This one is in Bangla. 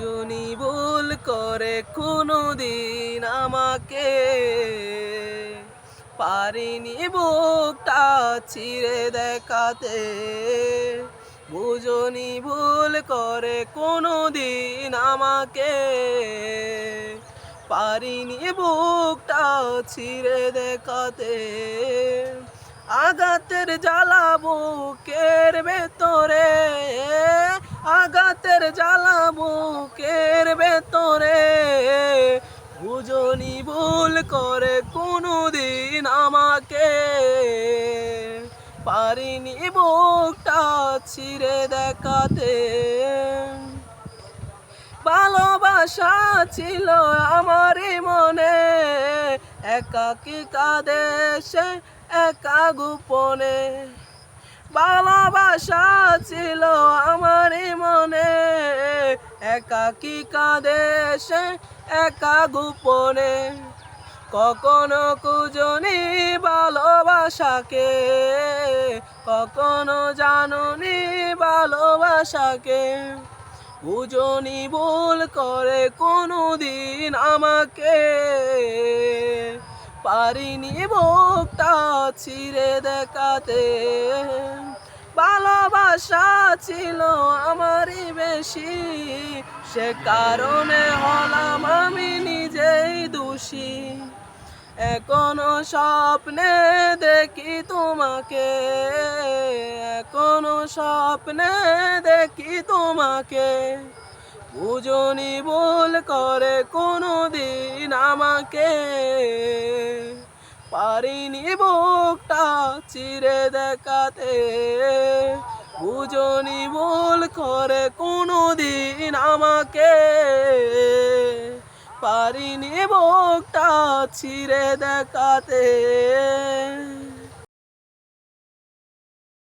বুঝুনি ভুল করে কোনো দিন আমাকে। পারিনি বুকটা ছিঁড়ে দেখাতে। বুঝুনি ভুল করে কোনো দিন আমাকে। পারিনি বুকটা ছিঁড়ে দেখাতে। আঘাতের জ্বালা আঘাতের জ্বালা বুকের ভেতরে। বুঝনি ভুল করে কোনো দিন আমাকে। পারিনি বুকটা ছিঁড়ে দেখাতে। ভালোবাসা ছিল আমারই মনে। একাকি কাদেশে একা গোপনে। ভালোবাসা ছিল একাকি কাদেশে একা গোপনে। কখনো কুজনি ভালোবাসাকে, কখনো জানুনি ভালোবাসাকে। বুঝনি ভুল করে কোনো দিন আমাকে। পারিনি বুকটা ছিঁড়ে দেখাতে। ভালোবাসা ছিল আমারই বেশি। সে কারণে হলাম আমি নিজেই দোষী। এখনও স্বপ্নে দেখি তোমাকে। এখনও স্বপ্নে দেখি তোমাকে। বুঝনি ভুল করে কোনো দিন আমাকে। পারিনি বুকটা চিরে দেখাতে। বুঝনি ভুল করে কোনো দিন আমাকে। পারিনি বুকটা ছিঁড়ে দেখাতে।